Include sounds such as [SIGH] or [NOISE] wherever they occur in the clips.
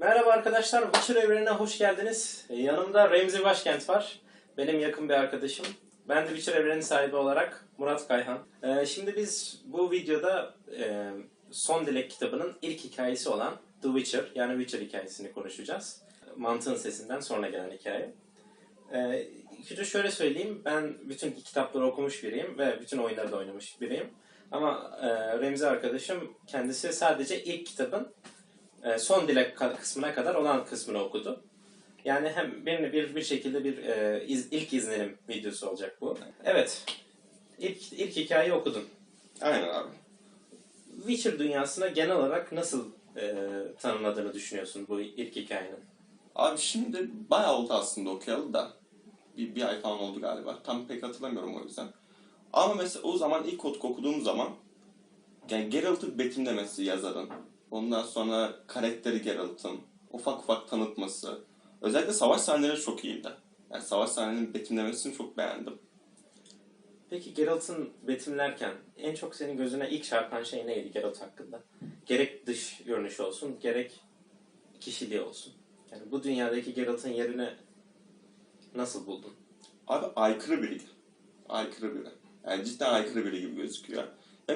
Merhaba arkadaşlar, Witcher evrenine hoş geldiniz. Ee, Yanımda Remzi Başkent var. Benim yakın bir arkadaşım. Ben de Witcher evrenin sahibi olarak Murat Kayhan. Ee, Şimdi biz bu videoda e, Son Dilek kitabının ilk hikayesi olan The Witcher, yani Witcher hikayesini konuşacağız. Mantığın sesinden sonra gelen hikaye. Ee, şöyle söyleyeyim, ben bütün kitapları okumuş biriyim ve bütün oyunları da oynamış biriyim. Ama e, Remzi arkadaşım kendisi sadece ilk kitabın e, son dilek kısmına kadar olan kısmını okudu. Yani hem bir bir, bir şekilde bir e, iz- ilk izlenim videosu olacak bu. Evet. İlk, ilk hikayeyi okudun. Aynen abi. Witcher dünyasına genel olarak nasıl e, tanımladığını düşünüyorsun bu ilk hikayenin? Abi şimdi bayağı oldu aslında okuyalı da. Bir, bir ay falan oldu galiba. Tam pek hatırlamıyorum o yüzden. Ama mesela o zaman ilk ok- okuduğum zaman yani Geralt'ı betimlemesi yazarın. Ondan sonra karakteri Geralt'ın ufak ufak tanıtması. Özellikle savaş sahneleri çok iyiydi. Yani savaş sahnelerinin betimlemesini çok beğendim. Peki Geralt'ın betimlerken en çok senin gözüne ilk çarpan şey neydi Geralt hakkında? Gerek dış görünüşü olsun, gerek kişiliği olsun. Yani bu dünyadaki Geralt'ın yerini nasıl buldun? Abi aykırı biri. Aykırı biri. Yani cidden aykırı biri gibi gözüküyor.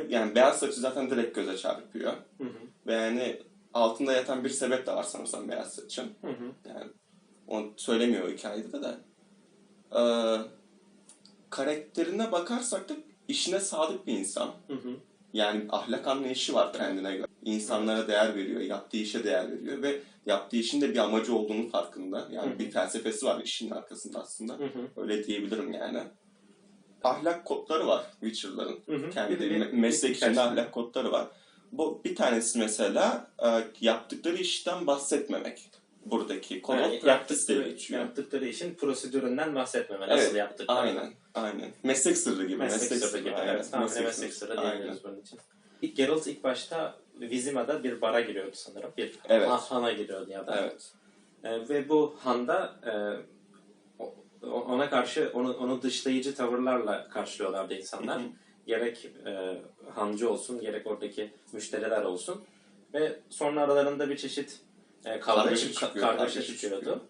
Yani beyaz saçı zaten direkt göze çarpıyor. Hı hı. Ve yani altında yatan bir sebep de var sanırsam beyaz saçın. Hı hı. Yani onu söylemiyor hikayede de. Ee, karakterine bakarsak da işine sadık bir insan. Hı hı. Yani ahlak anlayışı var kendine göre. İnsanlara değer veriyor, yaptığı işe değer veriyor ve yaptığı işin de bir amacı olduğunu farkında. Yani Hı hı. bir felsefesi var işin arkasında aslında. Hı hı. Öyle diyebilirim yani. Ahlak kodları var Witcher'ların. Kendi Bir- bir- me- meslek içinde ahlak kodları var. Bu bir tanesi mesela e, yaptıkları işten bahsetmemek. Buradaki konu Yani yaptıkları, geçiyor. yaptıkları işin prosedüründen bahsetmeme. Nasıl Evet, yaptıkları. Aynen, aynen. Meslek sırrı gibi. Meslek, sırrı gibi. aynen. Evet, tamam, meslek, Meslek sırrı Aynen. diyebiliriz bunun için. İlk Geralt ilk başta Vizima'da bir bara giriyordu sanırım. Bir Evet. ha- hana giriyordu ya da. Evet. E, ve bu handa e, ona karşı onu, onu dışlayıcı tavırlarla karşılıyorlardı insanlar. Hı hı. gerek e, hancı olsun, gerek oradaki müşteriler olsun. Ve sonra aralarında bir çeşit e, kavga, Kargaşa ka- çıkıyor, kargaşa çıkıyordu. çıkıyor.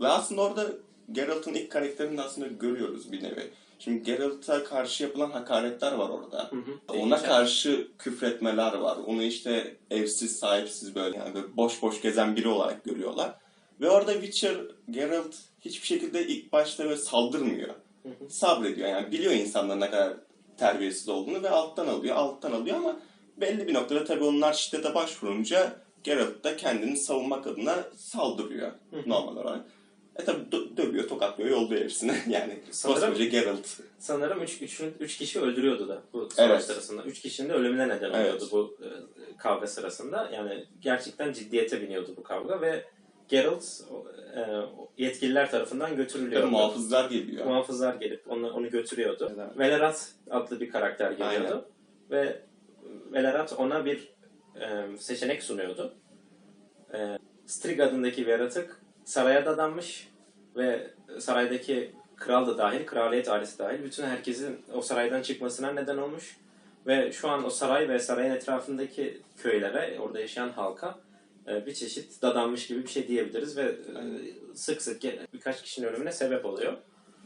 Ve aslında orada Geralt'ın ilk karakterini aslında görüyoruz bir nevi. Şimdi Geralt'a karşı yapılan hakaretler var orada. Hı hı. Ona karşı küfretmeler var. Onu işte evsiz, sahipsiz böyle yani böyle boş boş gezen biri olarak görüyorlar. Ve orada Witcher, Geralt hiçbir şekilde ilk başta böyle saldırmıyor. Hı hı. Sabrediyor yani biliyor insanların ne kadar terbiyesiz olduğunu ve alttan alıyor, alttan alıyor ama belli bir noktada tabii onlar şiddete başvurunca Geralt da kendini savunmak adına saldırıyor normal olarak. E tabi dö- dövüyor, tokatlıyor, yolluyor hepsini. [LAUGHS] yani Sanırım- koskoca Geralt. Sanırım 3 üç, üç kişi öldürüyordu da bu savaş Evet. sırasında. 3 kişinin de ölümüne neden Evet. oluyordu bu e, kavga sırasında. Yani gerçekten ciddiyete biniyordu bu kavga ve Geralt e, yetkililer tarafından Tabii götürülüyordu. muhafızlar geliyor. Muhafızlar gelip onu, onu götürüyordu. Evet. Velerat adlı bir karakter geliyordu. Aynen. Ve Velerat ona bir e, seçenek sunuyordu. E, Strig adındaki bir yaratık saraya dadanmış ve saraydaki kral da dahil, kraliyet ailesi dahil bütün herkesin o saraydan çıkmasına neden olmuş. Ve şu an o saray ve sarayın etrafındaki köylere, orada yaşayan halka bir çeşit dadanmış gibi bir şey diyebiliriz ve e, sık sık birkaç kişinin ölümüne sebep oluyor.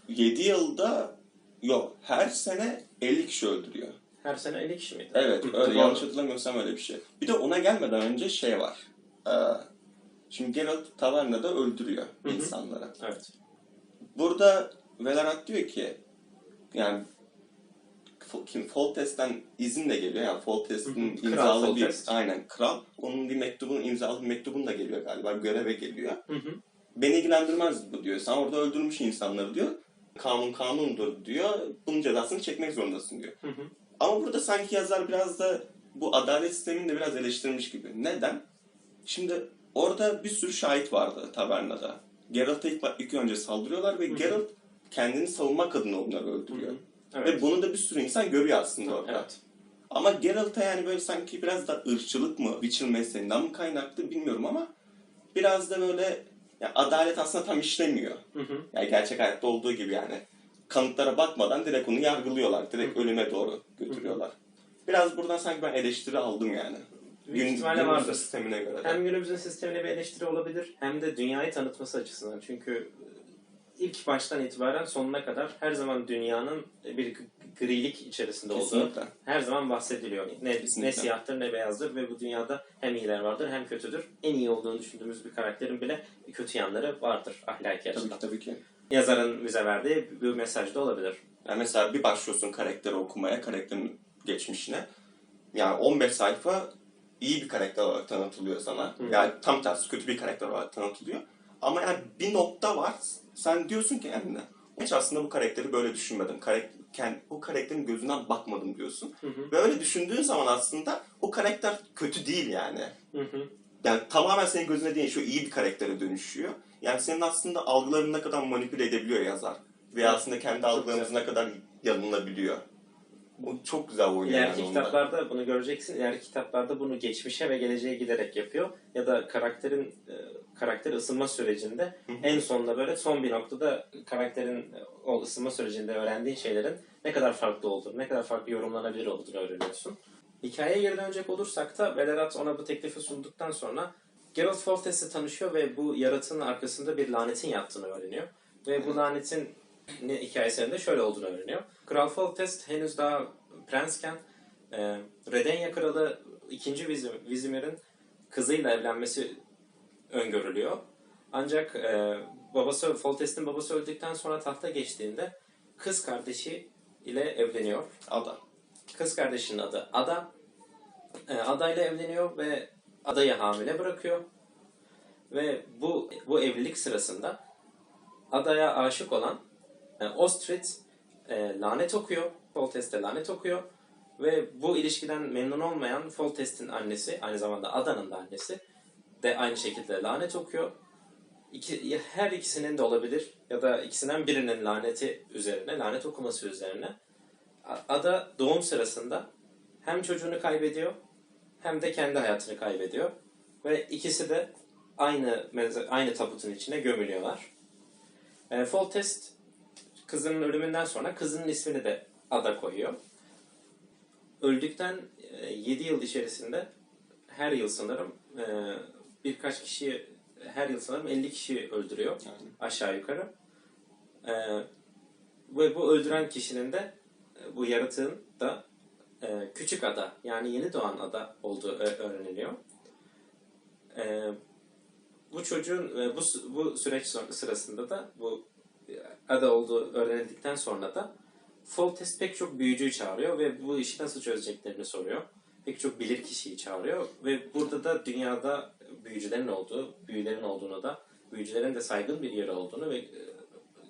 7 yılda yok her sene 50 kişi öldürüyor. Her sene 50 kişi miydi? Evet öyle yanlış hatırlamıyorsam öyle bir şey. Bir de ona gelmeden önce şey var. Ee, şimdi Geralt tavernada öldürüyor Hı hı. insanları. Evet. Burada Velarat diyor ki yani kim Foltest'ten izin de geliyor. Yani Foltest'in imzalı bir Foltest. aynen kral. Onun bir mektubun imzalı bir mektubun da geliyor galiba. Göreve geliyor. Hı hı. Beni ilgilendirmez bu diyor. Sen orada öldürmüş insanları diyor. Kanun kanundur diyor. Bunun cezasını çekmek zorundasın diyor. Hı hı. Ama burada sanki yazar biraz da bu adalet sistemini de biraz eleştirmiş gibi. Neden? Şimdi orada bir sürü şahit vardı tavernada. Geralt'a ilk, ilk önce saldırıyorlar ve. Geralt kendini savunmak adına onları öldürüyor. Evet. Ve bunu da bir sürü insan görüyor aslında orada. Evet. Ama Geralt'a yani böyle sanki biraz da ırkçılık mı, Witcher mesleğinden mi kaynaklı bilmiyorum ama biraz da böyle ya adalet aslında tam işlemiyor. Hı hı. Yani gerçek hayatta olduğu gibi yani. Kanıtlara bakmadan direkt onu yargılıyorlar. Direkt ölüme doğru götürüyorlar. Biraz buradan sanki ben eleştiri aldım yani. Büyük Gün, ihtimalle günümüzün vardır. sistemine göre de. Hem günümüzün sistemine bir eleştiri olabilir hem de dünyayı tanıtması açısından. Çünkü ilk baştan itibaren sonuna kadar her zaman dünyanın bir grilik içerisinde olduğu Kesinlikle. her zaman bahsediliyor. Ne, Kesinlikle. ne siyahtır ne beyazdır ve bu dünyada hem iyiler vardır hem kötüdür. En iyi olduğunu düşündüğümüz bir karakterin bile kötü yanları vardır ahlaki Tabii açıdan. ki tabii ki. Yazarın bize verdiği bir mesaj da olabilir. Yani mesela bir başlıyorsun karakteri okumaya, karakterin geçmişine. Yani 15 sayfa iyi bir karakter olarak tanıtılıyor sana. Hı. Yani tam tersi kötü bir karakter olarak tanıtılıyor. Ama yani bir nokta var. Sen diyorsun ki kendine. Hiç aslında bu karakteri böyle düşünmedim. Karakter, o karakterin gözünden bakmadım diyorsun. Hı hı. Ve öyle düşündüğün zaman aslında o karakter kötü değil yani. Hı hı. Yani tamamen senin gözüne değişiyor. iyi bir karaktere dönüşüyor. Yani senin aslında algılarını ne kadar manipüle edebiliyor yazar. Ve aslında kendi algılarımızı ne kadar yanılabiliyor. Bu çok güzel oynuyor İleriki yani onda. kitaplarda bunu göreceksin. İleriki kitaplarda bunu geçmişe ve geleceğe giderek yapıyor. Ya da karakterin e, karakter ısınma sürecinde en sonunda böyle son bir noktada karakterin e, o ısınma sürecinde öğrendiğin şeylerin ne kadar farklı olduğunu, ne kadar farklı yorumlanabilir olduğunu öğreniyorsun. Hikayeye geri dönecek olursak da Velerat ona bu teklifi sunduktan sonra Geralt Foltest'le tanışıyor ve bu yaratığın arkasında bir lanetin yattığını öğreniyor. Ve bu lanetin ne hikayesinin de şöyle olduğunu öğreniyor. Kral Foltest henüz daha prensken e, Redenya Kralı 2. Vizim- Vizimir'in kızıyla evlenmesi öngörülüyor. Ancak e, babası Foltest'in babası öldükten sonra tahta geçtiğinde kız kardeşi ile evleniyor. Ada. Kız kardeşinin adı Ada. E, Ada ile evleniyor ve Ada'yı hamile bırakıyor. Ve bu bu evlilik sırasında Ada'ya aşık olan e, Ostrid e, lanet okuyor. Foltest'e lanet okuyor. Ve bu ilişkiden memnun olmayan Foltest'in annesi, aynı zamanda Ada'nın da annesi de aynı şekilde lanet okuyor. İki, her ikisinin de olabilir ya da ikisinden birinin laneti üzerine, lanet okuması üzerine Ada doğum sırasında hem çocuğunu kaybediyor hem de kendi hayatını kaybediyor. Ve ikisi de aynı aynı tabutun içine gömülüyorlar. E, Foltest kızının ölümünden sonra kızının ismini de Ada koyuyor. Öldükten 7 yıl içerisinde her yıl sanırım e, birkaç kişi her yıl sanırım 50 kişi öldürüyor Yani. aşağı yukarı. E, ve bu öldüren kişinin de e, bu yaratığın da e, küçük ada yani yeni doğan ada olduğu öğreniliyor. E, bu çocuğun e, bu bu süreç sırasında da bu e, ada olduğu öğrenildikten sonra da Foltest pek çok büyücüyü çağırıyor ve bu işi nasıl çözeceklerini soruyor. Pek çok bilir kişiyi çağırıyor ve burada da dünyada büyücülerin olduğu, büyülerin olduğunu da, büyücülerin de saygın bir yeri olduğunu ve e,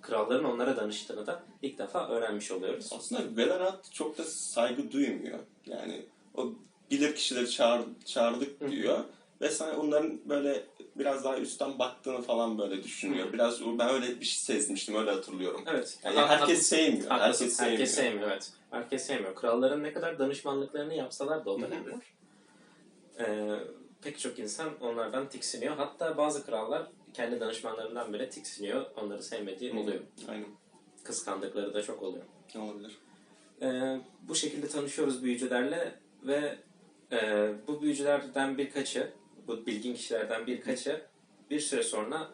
kralların onlara danıştığını da ilk defa öğrenmiş oluyoruz. Aslında Velerat çok da saygı duymuyor. Yani o bilir kişileri çağır, çağırdık Hı. diyor. Ve sen onların böyle biraz daha üstten baktığını falan böyle düşünüyor. Biraz ben öyle bir şey sezmiştim, öyle hatırlıyorum. Evet. Yani ha- herkes haklısın. sevmiyor. Haklısın. Herkes Herkes, sevmiyor. sevmiyor. evet. Herkes sevmiyor. Kralların ne kadar danışmanlıklarını yapsalar da o dönemler. Ee, pek çok insan onlardan tiksiniyor. Hatta bazı krallar kendi danışmanlarından bile tiksiniyor. Onları sevmediği oluyor. Aynen. Kıskandıkları da çok oluyor. Ne olabilir? Ee, bu şekilde tanışıyoruz büyücülerle ve e, bu büyücülerden birkaçı, bu bilgin kişilerden birkaçı bir süre sonra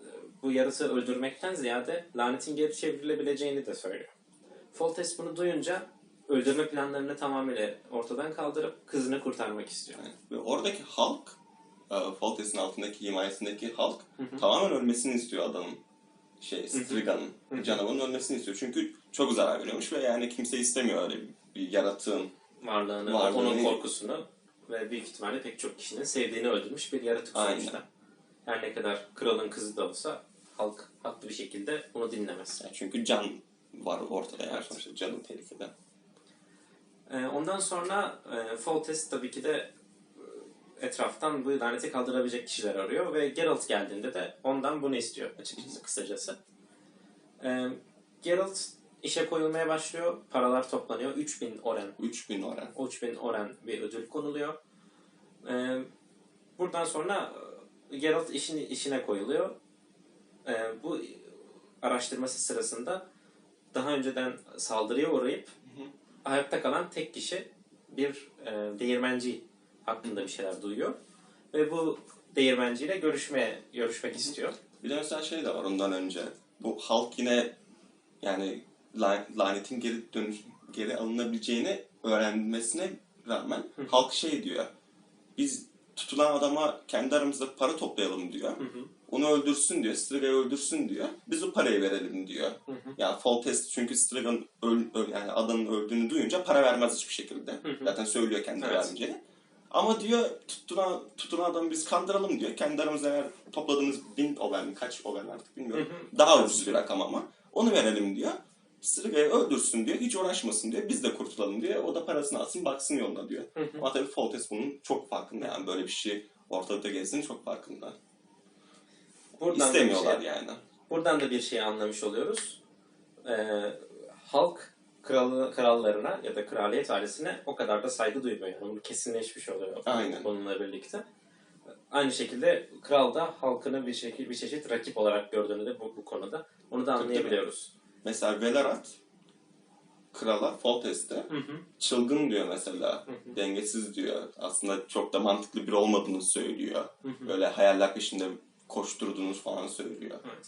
e, bu yaratığı öldürmekten ziyade lanetin geri çevrilebileceğini de söylüyor. Foltest bunu duyunca öldürme planlarını tamamıyla ortadan kaldırıp kızını kurtarmak istiyor. Yani. Ve oradaki halk, e, Foltest'in altındaki himayesindeki halk Hı hı. tamamen ölmesini istiyor adamın. Şey, Striga'nın, canavarın ölmesini istiyor. Çünkü çok zarar veriyormuş ve yani kimse istemiyor öyle bir yaratığın. Varlığını, Varlığını- onun korkusunu ve büyük ihtimalle pek çok kişinin sevdiğini öldürmüş bir yaratık Aynen. sonuçta. Her ne kadar kralın kızı da olsa halk haklı bir şekilde bunu dinlemez. Yani çünkü can var ortada yani Evet. sonuçta canın tehlikede. Ee, ondan sonra e, Foltest tabii ki de e, etraftan bu laneti kaldırabilecek kişiler arıyor ve Geralt geldiğinde de ondan bunu istiyor açıkçası kısacası. Ee, Geralt işe koyulmaya başlıyor. Paralar toplanıyor. 3000 oren 3000 oran. 3000 oren bir ödül konuluyor. Ee, buradan sonra e, Geralt işini, işine koyuluyor. Ee, bu araştırması sırasında daha önceden saldırıya uğrayıp hı. hayatta kalan tek kişi bir e, değirmenci hakkında bir şeyler duyuyor. Ve bu değirmenciyle görüşmeye görüşmek istiyor. Bir de mesela şey de var ondan önce. Bu halk yine yani lanetin geri dönüş geri alınabileceğini öğrenmesine rağmen halk şey diyor. Biz tutulan adama kendi aramızda para toplayalım diyor. Onu öldürsün diyor. Striga'yı öldürsün diyor. Biz o parayı verelim diyor. Yani Foltest çünkü Striga'nın öl, öl- yani adamın öldüğünü duyunca para vermez hiçbir şekilde. Zaten söylüyor kendi Evet. vermeyeceğini. Ama diyor tutulan, tutulan adamı biz kandıralım diyor. Kendi aramızda eğer topladığımız bin over mi kaç over artık bilmiyorum. Daha ucuz bir rakam ama. Onu verelim diyor. Striga'yı öldürsün diyor. Hiç uğraşmasın diyor. Biz de kurtulalım diyor. O da parasını alsın baksın yoluna diyor. Ama tabii Foltest bunun çok farkında yani. Böyle bir şey ortalıkta gezdiğinin çok farkında. Buradan İstemiyorlar şey- yani. Buradan da bir şey anlamış oluyoruz. Ee, halk kralı, krallarına ya da kraliyet ailesine o kadar da saygı duymuyor. Yani bunu kesinleşmiş oluyor Aynen. bununla birlikte. Aynı şekilde kral da halkını bir şekil bir çeşit rakip olarak gördüğünü de bu, bu konuda onu da anlayabiliyoruz. Mesela Velarat krala Foltest'e çılgın diyor mesela. Dengesiz diyor. Aslında çok da mantıklı biri olmadığını söylüyor. Böyle hayaller peşinde koşturduğunuz falan söylüyor. Evet.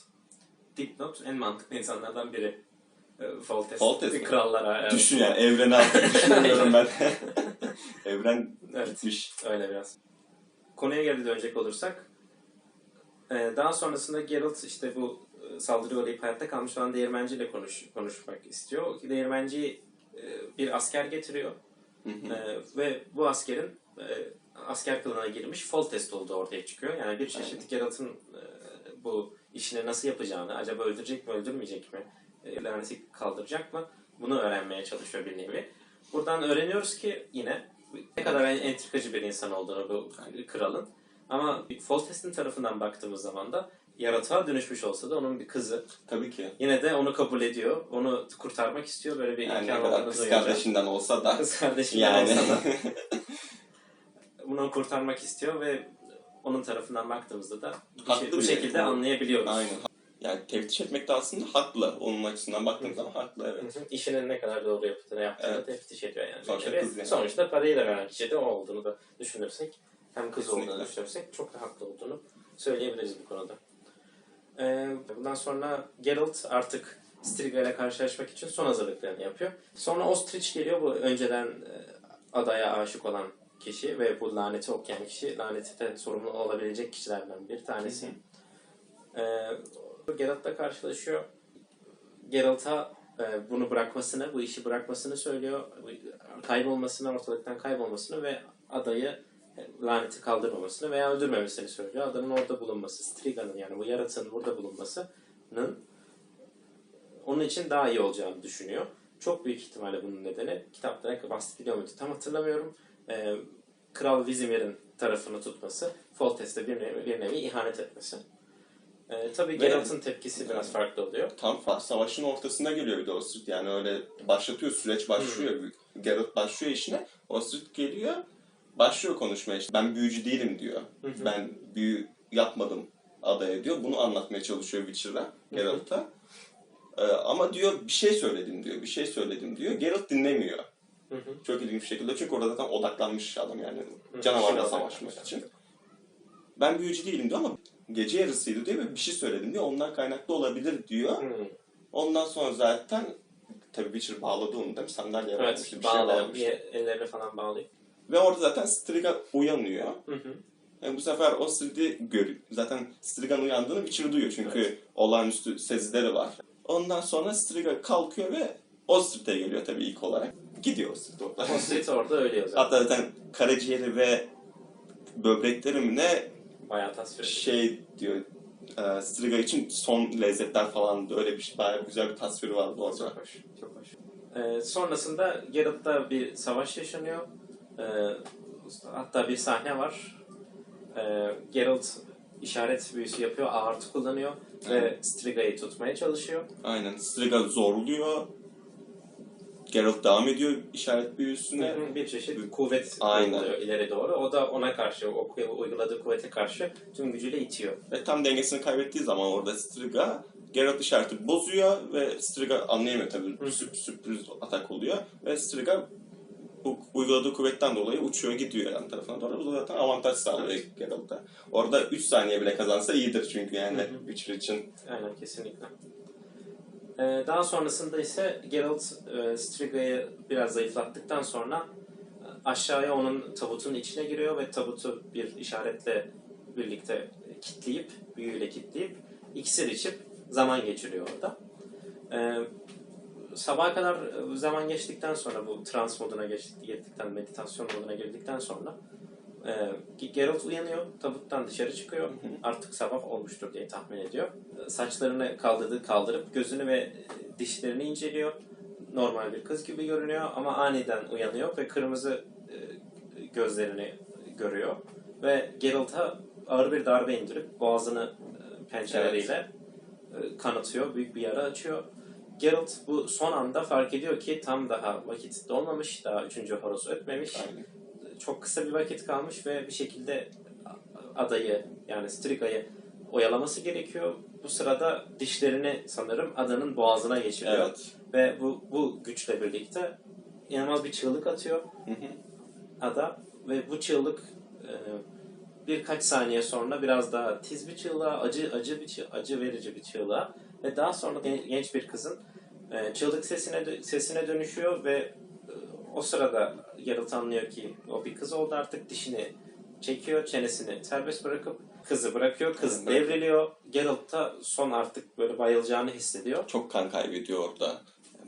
Dipnot en mantıklı insanlardan biri. Ee, Foltest. Foltest mi? Krallara. evet. Düşün yani evreni artık [LAUGHS] düşünemiyorum ben. [LAUGHS] Evren Evet. bitmiş. Öyle biraz. Konuya geri dönecek olursak e, daha sonrasında Geralt işte bu saldırıya uğrayıp hayatta kalmış olan değirmenciyle konuş, konuşmak istiyor. Değirmenci e, bir asker getiriyor E, ve bu askerin e, asker kılığına girmiş Foltest olduğu ortaya çıkıyor. Yani bir çeşit Geralt'ın e, bu işini nasıl yapacağını, acaba öldürecek mi öldürmeyecek mi, laneti kaldıracak mı bunu öğrenmeye çalışıyor bir nevi. Buradan öğreniyoruz ki yine ne kadar entrikacı bir insan olduğunu bu kralın. Ama Foltest'in tarafından baktığımız zaman da yaratığa dönüşmüş olsa da onun bir kızı. Tabii ki. Yine de onu kabul ediyor. Onu kurtarmak istiyor. Böyle bir Yani imkan olduğunu kız kardeşinden olsa da Kız kardeşinden yani olsa da [LAUGHS] bunu kurtarmak istiyor ve onun tarafından baktığımızda da bir Haklı şey- bu şekilde anlayabiliyoruz. aynen. Yani teftiş etmek de aslında haklı. Onun açısından baktığımız zaman haklı evet. Hı hı. İşinin ne kadar doğru yaptığını yaptığını Evet. teftiş ediyor yani. Sonuçta kız yani. Sonuçta parayı da veren kişi de o olduğunu da düşünürsek hem kız Kesinlikle. olduğunu düşünürsek çok da haklı olduğunu söyleyebiliriz bu konuda. Ee, bundan sonra Geralt artık Striga ile karşılaşmak için son hazırlıklarını yapıyor. Sonra Ostrich geliyor bu önceden e, adaya aşık olan kişi ve bu laneti okuyan kişi laneti de sorumlu olabilecek kişilerden bir tanesi. Ee, Geralt'la karşılaşıyor. Geralt'a e, bunu bırakmasını, bu işi bırakmasını söylüyor. Kaybolmasını, ortalıktan kaybolmasını ve adayı e, laneti kaldırmamasını veya öldürmemesini söylüyor. Adanın orada bulunması, Striga'nın yani bu yaratığın burada bulunmasının onun için daha iyi olacağını düşünüyor. Çok büyük ihtimalle bunun nedeni kitapta bahsediliyor muydu tam hatırlamıyorum. E, Kral Vizimir'in tarafını tutması, Foltest'e bir nevi, bir nevi ihanet etmesi. E, tabii Geralt'ın tepkisi biraz farklı oluyor. Tam savaşın ortasında geliyor bir de Ostrid. Yani öyle başlatıyor, süreç başlıyor. Geralt başlıyor işine. Ostrid geliyor, başlıyor konuşmaya. İşte, ben büyücü değilim diyor. Ben büyü yapmadım adaya diyor. Bunu anlatmaya çalışıyor Witcher'a, Geralt'a. Ee, ama diyor bir şey söyledim diyor, bir şey söyledim diyor. Geralt dinlemiyor. Hı hı. Çok ilginç bir şekilde. Çünkü orada zaten odaklanmış adam yani. Hı, Canavarla savaşmak için. Ben büyücü değilim diyor ama gece yarısıydı diyor ve bir şey söyledim diyor. Ondan kaynaklı olabilir diyor. Hı. Ondan sonra zaten tabii Witcher bağladı onu değil mi? Sandalyeye Evet, bağlamıştı, bir şey bağlamıştı. ellerini falan bağlayıp. Ve orada zaten Striga uyanıyor. Hı hı. Yani bu sefer o Strid'i görüyor. Zaten Striga'nın uyandığını Witcher duyuyor çünkü olağanüstü sezileri var. Ondan sonra Striga kalkıyor ve Ostrid'e geliyor tabii ilk olarak. Gidiyor Ostrid orada. Ostrit orada ölüyor zaten. Hatta zaten karaciğeri ve böbrekleri mi ne Bayağı tasvir şey diyor e, Striga için son lezzetler falan da öyle bir şey. Bayağı güzel bir tasviri vardı orada. Çok hoş. Çok hoş. Ee, sonrasında Geralt'ta bir savaş yaşanıyor. Ee, hatta bir sahne var. Ee, Geralt işaret büyüsü yapıyor, ağırtı kullanıyor ve Evet. Striga'yı tutmaya çalışıyor. Aynen. Striga zorluyor. Geralt devam ediyor işaret büyüsüne. Bir çeşit kuvvet Aynen. uyguluyor ileri doğru. O da ona karşı, o uyguladığı kuvvete karşı tüm gücüyle itiyor. Ve tam dengesini kaybettiği zaman orada Striga Geralt işareti bozuyor ve Striga anlayamıyor tabii. Sürp- sürpriz atak oluyor. Ve Striga bu uyguladığı kuvvetten dolayı uçuyor gidiyor yan tarafına doğru. Bu zaten avantaj sağlıyor Geralt'a. Orada 3 saniye bile kazansa iyidir çünkü yani Hı için. Aynen kesinlikle. Ee, daha sonrasında ise Geralt e, Striga'yı biraz zayıflattıktan sonra e, aşağıya onun tabutun içine giriyor ve tabutu bir işaretle birlikte kitleyip, büyüyle kitleyip iksir içip zaman geçiriyor orada. Ee, sabaha kadar zaman geçtikten sonra bu trans moduna geçtik, geçtikten meditasyon moduna girdikten sonra e, Geralt uyanıyor, tabuttan dışarı çıkıyor. Artık sabah olmuştur diye tahmin ediyor. Saçlarını kaldırdı, kaldırıp gözünü ve dişlerini inceliyor. Normal bir kız gibi görünüyor ama aniden uyanıyor ve kırmızı e, gözlerini görüyor. Ve Geralt'a ağır bir darbe indirip boğazını e, pençeleriyle e, kanatıyor, büyük bir yara açıyor. Geralt bu son anda fark ediyor ki tam daha vakit dolmamış, daha üçüncü horoz ötmemiş Aynen. çok kısa bir vakit kalmış ve bir şekilde adayı yani Striga'yı oyalaması gerekiyor. Bu sırada dişlerini sanırım adanın boğazına geçiriyor. Evet. Ve bu, bu güçle birlikte inanılmaz bir çığlık atıyor Hı hı. ada ve bu çığlık e, birkaç saniye sonra biraz daha tiz bir çığlığa, acı acı bir çığ- acı verici bir çığlığa ve daha sonra gen- genç bir kızın e, çığlık sesine sesine dönüşüyor ve e, o sırada Geralt anlıyor ki o bir kız oldu artık dişini çekiyor, çenesini serbest bırakıp kızı bırakıyor. Kız Evet, devriliyor. Geralt da son artık böyle bayılacağını hissediyor. Çok kan kaybediyor orada.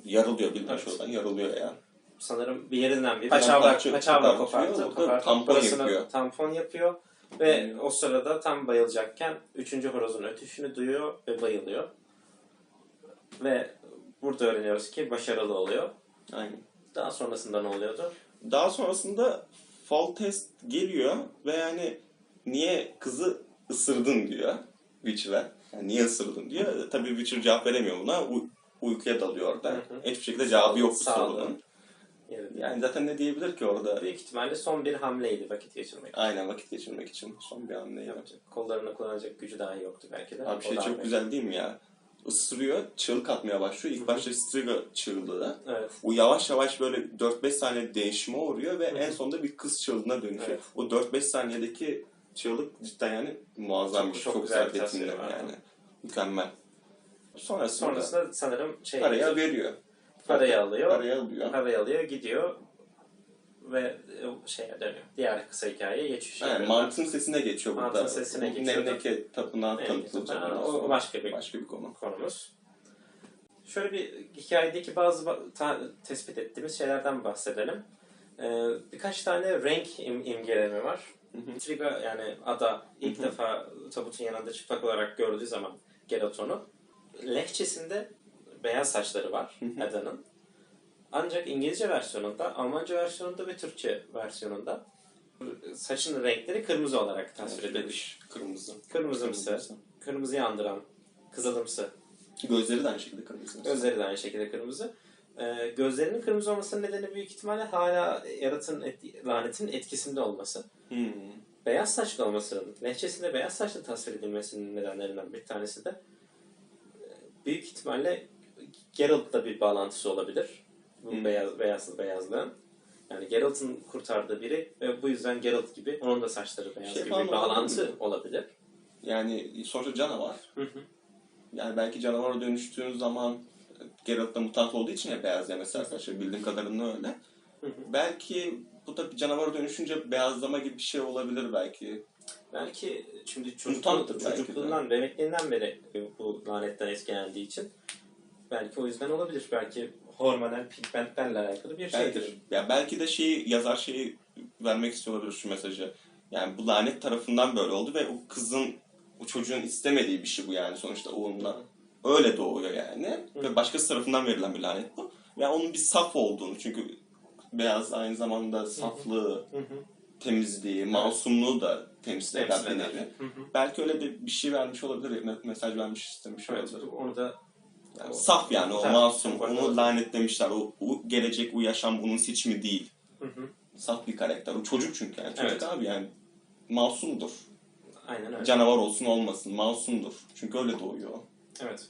Yarılıyor bildiğin Evet. şuradan yarılıyor yani. sanırım bir yerinden bir paçavra, paçavra kopartıyor, kopartı, orada kopartıp tampon burasını yapıyor. tampon yapıyor ve o sırada tam bayılacakken üçüncü horozun ötüşünü duyuyor ve bayılıyor. Ve burada öğreniyoruz ki başarılı oluyor. Aynen. Daha sonrasında ne oluyordu? Daha sonrasında fall test geliyor ve yani niye kızı ısırdın diyor Witcher'a. Yani niye ısırdın diyor. Tabii Witcher cevap veremiyor buna. U- uykuya dalıyor orada. Hı hı. Hiçbir şekilde cevabı yok bu Sağ olun. sorunun. Yani zaten ne diyebilir ki orada? Büyük ihtimalle son bir hamleydi vakit geçirmek. Aynen vakit geçirmek için son bir hamle yapacak. Kollarını kullanacak gücü daha yoktu belki de. Abi şey çok güzel değil mi ya? Isırıyor, çığlık atmaya başlıyor. İlk başta Striga çığlığı. Evet. Bu yavaş yavaş böyle 4-5 saniye değişime uğruyor ve Hı hı. en sonunda bir kız çığlığına dönüşüyor. Evet. O 4-5 saniyedeki çığlık cidden yani muazzam Çok- bir çok çok, güzel güzel bir var. yani. Mükemmel. Sonrasında, Sonrasında sanırım şey parayı veriyor. Parayı alıyor. Parayı alıyor. parayı alıyor, gidiyor ve e, şeye dönüyor. Diğer kısa hikayeye geçiş Yani mantın sesine geçiyor burada. Mantın sesine geçiyor. Memleket tapınağı Evet, tanıtılacak. ha, o- o başka bir- başka bir konu. konumuz. Şöyle bir hikayedeki bazı ba- ta- tespit ettiğimiz şeylerden bahsedelim. Ee, birkaç tane renk im- imgeleme var. Triga yani ada ilk defa tabutun yanında çıplak olarak gördüğü zaman Geralt'onu lehçesinde beyaz saçları var. Ada'nın. Ancak İngilizce versiyonunda, Almanca versiyonunda ve Türkçe versiyonunda saçın renkleri kırmızı olarak tasvir edilmiş. Kırmızı. Kırmızımsı, kırmızıyı andıran, kızılımsı Gözleri de aynı şekilde kırmızı. Gözleri de aynı şekilde kırmızı. Ee, gözlerinin kırmızı olmasının nedeni büyük ihtimalle hala yaratın et- lanetin etkisinde olması. Hmm. Beyaz saçlı olmasının, lehçesinde beyaz saçlı tasvir edilmesinin nedenlerinden bir tanesi de e, büyük ihtimalle Geralt'la bir bağlantısı olabilir. Bu Hmm. beyaz, beyaz beyazlığın. Yani Geralt'ın kurtardığı biri ve bu yüzden Geralt gibi onun da saçları beyaz Şey gibi bir bağlantı olabilir. Yani sonuçta canavar. Hı hı. Yani belki canavara dönüştüğün zaman Geralt da mutant olduğu için ya beyaz ya mesela saçları bildiğim kadarıyla öyle. Hı hı. Belki bu da bir canavara dönüşünce beyazlama gibi bir şey olabilir belki. Belki şimdi de. çocukluğundan, bebekliğinden beri bu lanetten etkilendiği için belki o yüzden olabilir. Belki hormonal pigmentlerle alakalı bir Belki, şeydir. ya belki de şeyi yazar şeyi vermek istiyor olabilir şu mesajı. Yani bu lanet tarafından böyle oldu ve o kızın o çocuğun istemediği bir şey bu yani sonuçta onunla. Öyle doğuyor yani. Hı. Ve başkası tarafından verilen bir lanet bu. Ve onun bir saf olduğunu çünkü beyaz aynı zamanda saflığı, Hı hı. temizliği, masumluğu da temsil eden bir nevi. Belki öyle de bir şey vermiş olabilir, me- mesaj vermiş istemiş Evet, olabilir. onu da Yani saf yani o Tabii, masum, onu lanetlemişler. O, o gelecek, o yaşam bunun seçimi değil. Hı hı. Saf bir karakter. O çocuk çünkü yani. Çocuk Evet. abi yani masumdur. aynen öyle. Canavar olsun olmasın masumdur. Çünkü öyle doğuyor. Evet.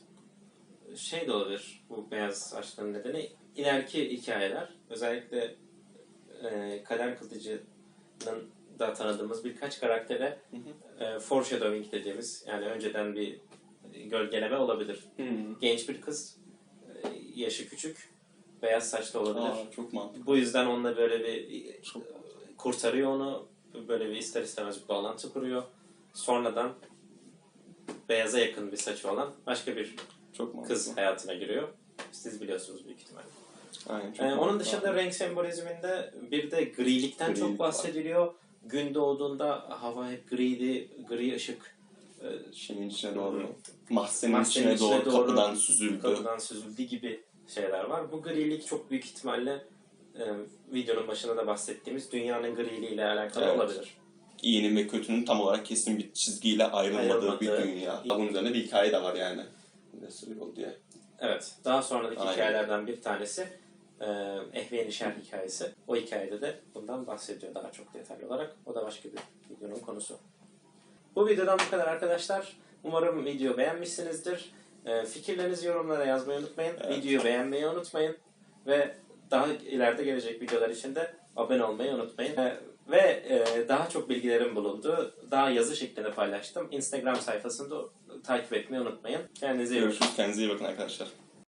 Şey de olabilir bu beyaz saçların nedeni. ileriki hikayeler özellikle e, Kader Kılıcı'nın da tanıdığımız birkaç karaktere e, foreshadowing dediğimiz yani önceden bir gölgeleme olabilir. Genç bir kız, e, yaşı küçük, beyaz saçlı olabilir. Aa, çok mantıklı. Bu yüzden onunla böyle bir Çok kurtarıyor onu. Böyle bir ister istemez bir bağlantı kuruyor. Sonradan beyaza yakın bir saçı olan başka bir çok mantıklı. kız hayatına giriyor. Siz biliyorsunuz büyük ihtimalle. Aynen, çok Ee, onun dışında renk sembolizminde bir de grilikten Grilik çok var. bahsediliyor. Gün doğduğunda hava hep griydi, gri ışık e, şeyin içine doğru. Mahzenin, içine, içine doğru, doğru kapıdan süzüldü. kapıdan süzüldü gibi şeyler var. Bu grilik çok büyük ihtimalle e, videonun başında da bahsettiğimiz dünyanın griliği ile alakalı Evet. olabilir. İyinin ve kötünün tam olarak kesin bir çizgiyle ayrılmadığı Ayrılmadığı. bir dünya. Bunun üzerine bir hikaye de var yani. Vesile diye. Evet. Daha sonraki Aynen. hikayelerden bir tanesi e, Ehve Nişer hikayesi. O hikayede de bundan bahsediyor daha çok detaylı olarak. O da başka bir videonun konusu. Bu videodan bu kadar arkadaşlar. Umarım video beğenmişsinizdir. E, fikirlerinizi yorumlara yazmayı unutmayın. Evet. Videoyu beğenmeyi unutmayın. Ve daha ileride gelecek videolar için de abone olmayı unutmayın. E, ve e, daha çok bilgilerin bulunduğu, daha yazı şeklinde paylaştım. Instagram sayfasında takip etmeyi unutmayın. Kendinize iyi bakın. Kendinize iyi bakın arkadaşlar.